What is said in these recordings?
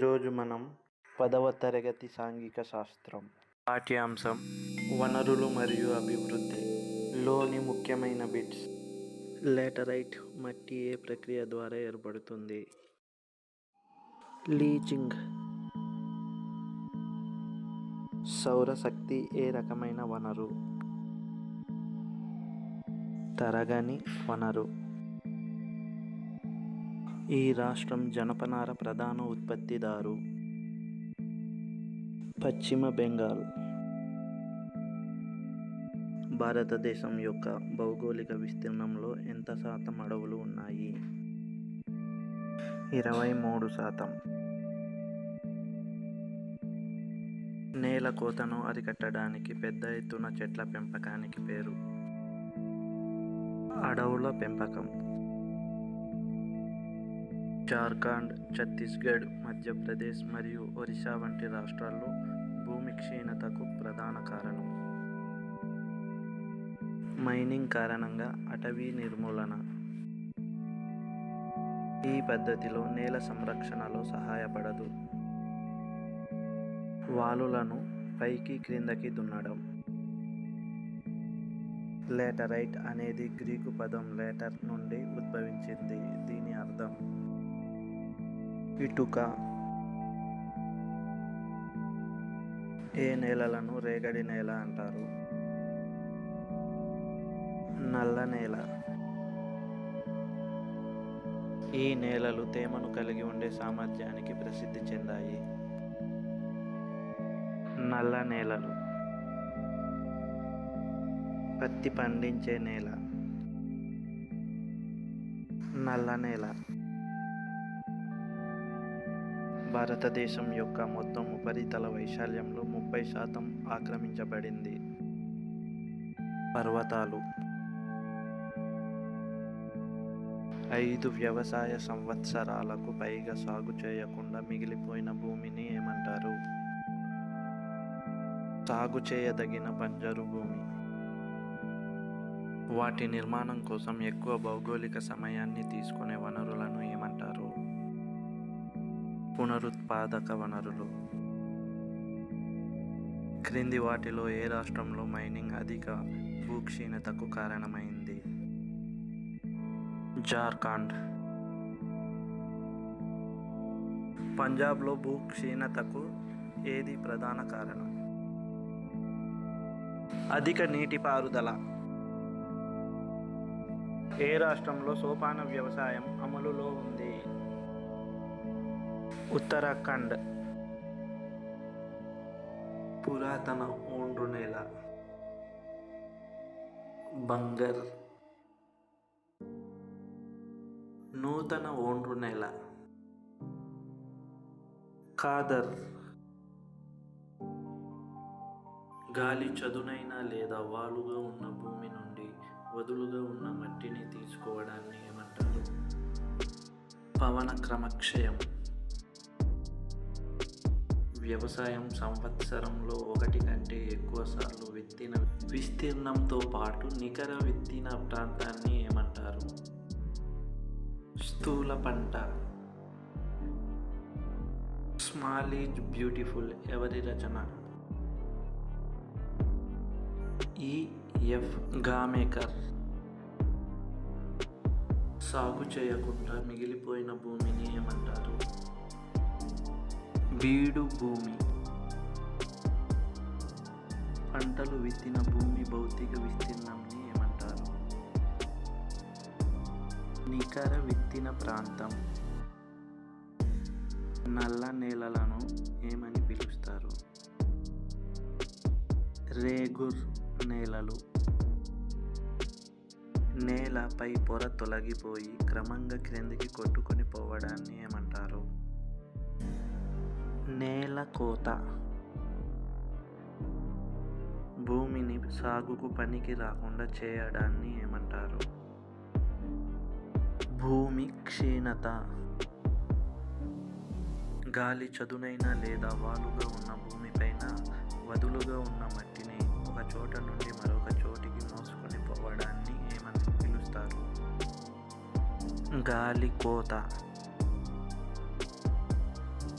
ఈరోజు మనం పదవ తరగతి సాంఘిక శాస్త్రం పాఠ్యాంశం వనరులు మరియు అభివృద్ధి లోని ముఖ్యమైన బిట్స్ లేటరైట్ మట్టి ఏ ప్రక్రియ ద్వారా ఏర్పడుతుంది? లీచింగ్ సౌరశక్తి ఏ రకమైన వనరు? తరగని వనరు. ఈ రాష్ట్రం జనపనార ప్రధాన ఉత్పత్తిదారు. పశ్చిమ బెంగాల్. భారతదేశం యొక్క భౌగోళిక విస్తీర్ణంలో ఎంత శాతం అడవులు ఉన్నాయి? ఇరవై మూడు శాతం. నేల కోతను అరికట్టడానికి పెద్ద ఎత్తున చెట్ల పెంపకానికి పేరు. అడవుల పెంపకం. జార్ఖండ్ ఛత్తీస్గఢ్ మధ్యప్రదేశ్ మరియు ఒరిస్సా వంటి రాష్ట్రాల్లో భూమి క్షీణతకు ప్రధాన కారణం. మైనింగ్ కారణంగా అటవీ నిర్మూలన. ఈ పద్ధతిలో నేల సంరక్షణలో సహాయపడదు. వాలులను పైకి క్రిందకి దున్నడం. లేటరైట్ అనేది గ్రీకు పదం లేటర్ నుండి ఉద్భవించింది. ఇటుక ఏ నేలలను రేగడి నేల అంటారు? నల్ల నేల. ఈ నేలలు తేమను కలిగి ఉండే సామర్థ్యానికి ప్రసిద్ధి చెందాయి. నల్ల నేలలు. పత్తి పండించే నేల. నల్ల నేల. భారతదేశం యొక్క మొత్తం ఉపరితల వైశాల్యంలో ముప్పై శాతం ఆక్రమించబడింది. పర్వతాలు. ఐదు వ్యవసాయ సంవత్సరాలకు పైగా సాగు చేయకుండా మిగిలిపోయిన భూమిని ఏమంటారు? సాగు చేయదగిన బంజరు భూమి. వాటి నిర్మాణం కోసం ఎక్కువ భౌగోళిక సమయాన్ని తీసుకునే వనరులు పునరుత్పాదక వనరులు క్రింది వాటిలో ఏ రాష్ట్రంలో మైనింగ్ అధిక భూక్షీణతకు కారణమైంది? జార్ఖండ్. పంజాబ్లో భూక్షీణతకు ఏది ప్రధాన కారణం? అధిక నీటిపారుదల. ఏ రాష్ట్రంలో సోపాన వ్యవసాయం అమలులో ఉంది? ఉత్తరాఖండ్. పురాతన ఓండ్రు నేల. బంగర్. నూతన ఓండ్రు నేల. కాదర్ గాలి చదునైన లేదా వాలుగా ఉన్న భూమి నుండి వదులుగా ఉన్న మట్టిని తీసుకోవడాన్ని ఏమంటారు? పవన క్రమక్షయం. వ్యవసాయం సంవత్సరంలో ఒకటి కంటే ఎక్కువ సార్లు విత్తిన విస్తీర్ణంతో పాటు నికర విత్తిన ప్రాంతాన్ని ఏమంటారు? స్థూల పంట. Small is beautiful. ఎవరి రచన? ఈఎఫ్ గామేకర్. సాగు చేయకుండా మిగిలిపోయిన భూమిని ఏమంటారు? బీడు భూమి. పంటలు విత్తిన భూమి భౌతిక విస్తీర్ణంని ఏమంటారు? నికర విత్తిన ప్రాంతం. నల్ల నేలలను ఏమని పిలుస్తారు? రేగుర్ నేలలు. నేలపై పొర తొలగిపోయి క్రమంగా క్రిందికి కొట్టుకొని పోవడాన్ని ఏమంటారు? నేల కోత. భూమిని సాగుకు పనికి రాకుండా చేయడాన్ని ఏమంటారు? భూమి క్షీణత. గాలి చదునైన లేదా వాలుగా ఉన్న భూమిపైన వదులుగా ఉన్న మట్టిని ఒక చోట నుండి మరొక చోటికి మోసుకొని పోవడాన్ని ఏమని పిలుస్తారు? గాలి కోత.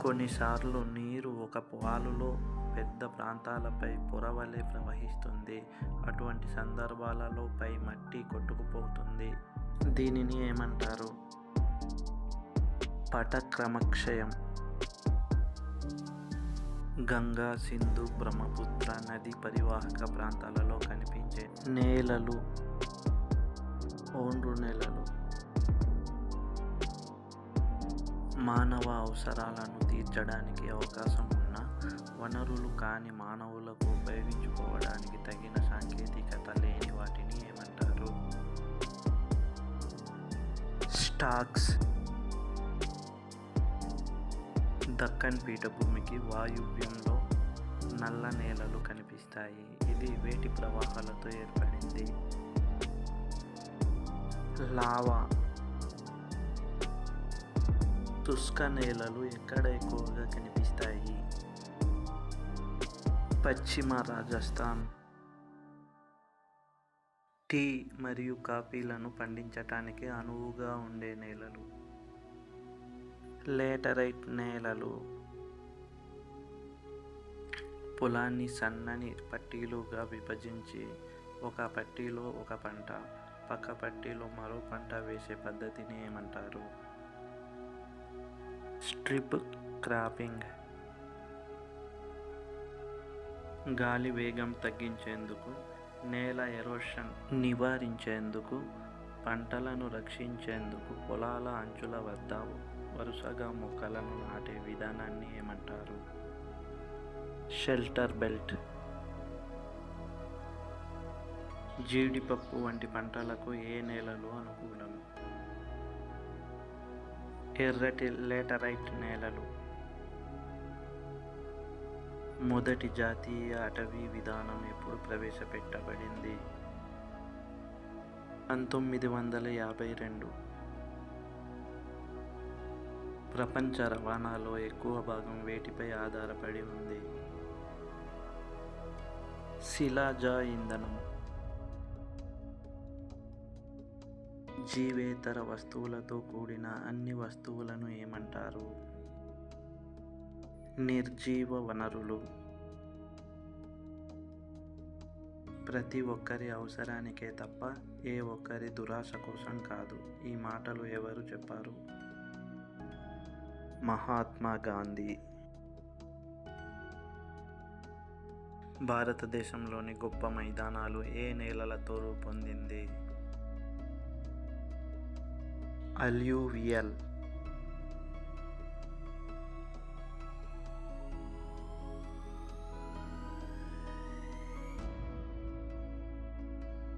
కొన్నిసార్లు నీరు ఒక వాలులో పెద్ద ప్రాంతాలపై పొర వలె ప్రవహిస్తుంది. అటువంటి సందర్భాలలో పై మట్టి కొట్టుకుపోతుంది. దీనిని ఏమంటారు? పటక్రమక్షయం. గంగా సింధు బ్రహ్మపుత్ర నది పరివాహక ప్రాంతాలలో కనిపించే నేలలు ఓండ్రు నేలలు. మానవ అవసరాలను తీర్చడానికి అవకాశం ఉన్న వనరులు కాని మానవులకు ఉపయోగించుకోవడానికి తగిన సాంకేతికత లేని వాటిని ఏమంటారు? స్టాక్స్. దక్కన్ పీఠభూమికి వాయువ్యంలో నల్ల నేలలు కనిపిస్తాయి. ఇది వేటి ప్రవాహాలతో ఏర్పడింది. లావా. శుష్క నేలలు ఎక్కడ ఎక్కువగా కనిపిస్తాయి పశ్చిమ రాజస్థాన్ టీ మరియు కాఫీలను పండించటానికి అనువుగా ఉండే నేలలు లేటరైట్ నేలలు పొలాన్ని సన్నని పట్టీలుగా విభజించి ఒక పట్టీలో ఒక పంట పక్క పట్టీలో మరో పంట వేసే పద్ధతిని ఏమంటారు స్ట్రిప్ క్రాపింగ్. గాలి వేగం తగ్గించేందుకు నేల ఎరోషన్ నివారించేందుకు పంటలను రక్షించేందుకు పొలాల అంచుల వద్ద వరుసగా మొక్కలను నాటే విధానాన్ని ఏమంటారు? Shelter belt. జీడిపప్పు వంటి పంటలకు ఏ నేలలు అనుకూలం? ఎర్రటి లేటరైట్ నేలలు. మొదటి జాతీయ అటవీ విధానం ఎప్పుడు ప్రవేశపెట్టబడింది? పంతొమ్మిది వందల యాభై రెండు. ప్రపంచ రవాణాలో ఎక్కువ భాగం వేటిపై ఆధారపడి ఉంది. శిలాజ ఇంధనం. జీవేతర వస్తువులతో కూడిన అన్ని వస్తువులను ఏమంటారు? నిర్జీవ వనరులు. ప్రతి ఒక్కరి అవసరానికే తప్ప ఏ ఒక్కరి దురాశ కోసం కాదు. ఈ మాటలు ఎవరు చెప్పారు? మహాత్మా గాంధీ. భారతదేశంలోని గొప్ప మైదానాలు ఏ నేలలతో రూపొందింది? alluvial